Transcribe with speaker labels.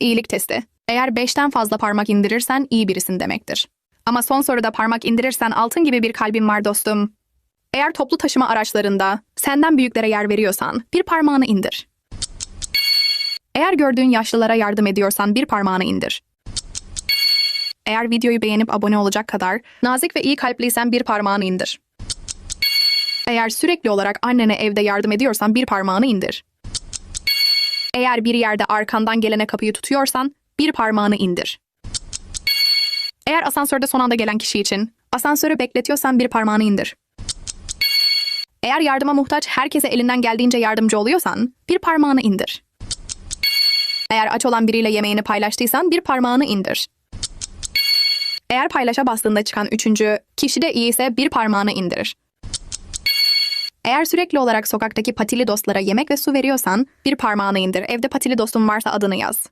Speaker 1: İyilik testi. Eğer 5'ten fazla parmak indirirsen iyi birisin demektir. Ama son soruda parmak indirirsen altın gibi bir kalbim var dostum. Eğer toplu taşıma araçlarında senden büyüklere yer veriyorsan bir parmağını indir. Eğer gördüğün yaşlılara yardım ediyorsan bir parmağını indir. Eğer videoyu beğenip abone olacak kadar nazik ve iyi kalpliysen bir parmağını indir. Eğer sürekli olarak annene evde yardım ediyorsan bir parmağını indir. Eğer bir yerde arkandan gelene kapıyı tutuyorsan bir parmağını indir. Eğer asansörde son anda gelen kişi için asansörü bekletiyorsan bir parmağını indir. Eğer yardıma muhtaç herkese elinden geldiğince yardımcı oluyorsan bir parmağını indir. Eğer aç olan biriyle yemeğini paylaştıysan bir parmağını indir. Eğer paylaşa bastığında çıkan üçüncü kişi de iyiyse bir parmağını indir. Eğer sürekli olarak sokaktaki patili dostlara yemek ve su veriyorsan bir parmağını indir. Evde patili dostun varsa adını yaz.